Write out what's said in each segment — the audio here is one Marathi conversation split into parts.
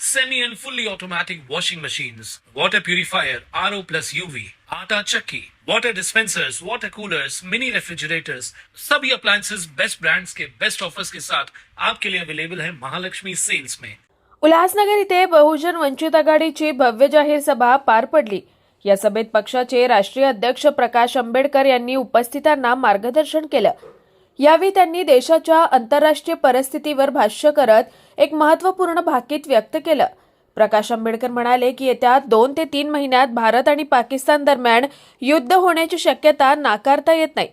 semi and fully automatic washing machines, water purifier, RO plus UV, आटा चक्की, water dispensers, water coolers, mini refrigerators, सभी appliances बेस्ट brands के बेस्ट ऑफर्स के साथ आपके लिए अवेलेबल है महालक्ष्मी सेल्स में उल्हासनगर इथे बहुजन वंचित आघाडीची भव्य जाहीर सभा पार पडली. या सभेत पक्षाचे राष्ट्रीय अध्यक्ष प्रकाश आंबेडकर यांनी उपस्थितांना मार्गदर्शन केलं. यावेळी त्यांनी देशाच्या आंतरराष्ट्रीय परिस्थितीवर भाष्य करत एक महत्त्वपूर्ण भाकीत व्यक्त केलं. प्रकाश आंबेडकर म्हणाले की येत्या दोन ते तीन महिन्यात भारत आणि पाकिस्तान दरम्यान युद्ध होण्याची शक्यता नाकारता येत नाही.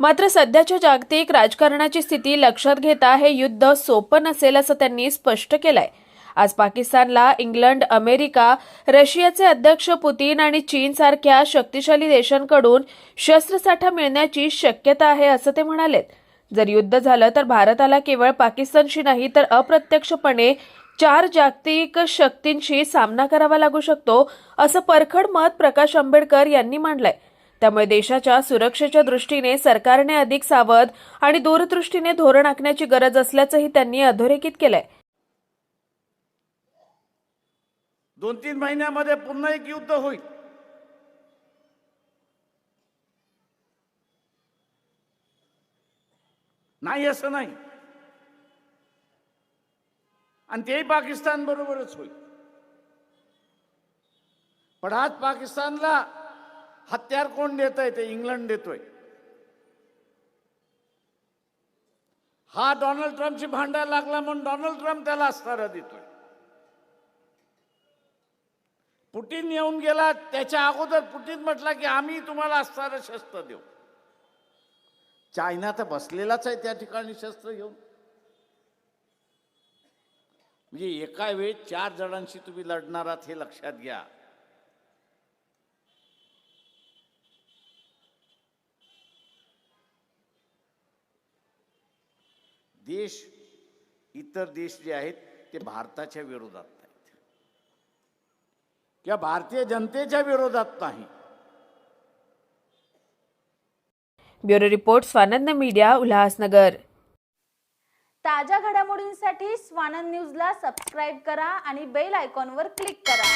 मात्र सध्याच्या जागतिक राजकारणाची स्थिती लक्षात घेता हे युद्ध सोपं नसेल असं त्यांनी स्पष्ट केलंय. आज पाकिस्तानला इंग्लंड अमेरिका रशियाचे अध्यक्ष पुतीन आणि चीन सारख्या शक्तिशाली देशांकडून शस्त्रसाठा मिळण्याची शक्यता आहे असं ते म्हणालेत. जर युद्ध झालं तर भारताला केवळ पाकिस्तानशी नाही तर अप्रत्यक्षपणे चार जागतिक शक्तींशी सामना करावा लागू शकतो असं परखड मत प्रकाश आंबेडकर यांनी मांडलंय. त्यामुळे देशाच्या सुरक्षेच्या दृष्टीने सरकारने अधिक सावध आणि दूरदृष्टीने धोरण आखण्याची गरज असल्याचंही त्यांनी अधोरेखित केलंय. दोन तीन महिन्यामध्ये पुन्हा एक युद्ध होईल. नाही असं नाही. आणि तेही पाकिस्तान बरोबरच होईल. पण आज पाकिस्तानला हत्यार कोण देत आहे ते इंग्लंड देतोय. हा डोनाल्ड ट्रम्पची भांडायला लागला म्हणून डोनाल्ड ट्रम्प त्याला असणारा देतोय. पुटीन येऊन गेला त्याच्या अगोदर पुटीन म्हटला की आम्ही तुम्हाला असणारं शस्त्र देऊ. चायना तर बसलेलाच आहे त्या ठिकाणी शस्त्र घेऊन. म्हणजे एका वेळी चार जणांशी तुम्ही लढणार आहात हे लक्षात घ्या. देश इतर देश जे आहेत ते भारताच्या विरोधात. किंवा भारतीय जनतेच्या विरोधात नाही? Bureau report Swanand media Ulhasnagar. ताज्या घडामोडींसाठी स्वानंद न्यूजला सबस्क्राईब करा आणि बेल आयकॉनवर क्लिक करा.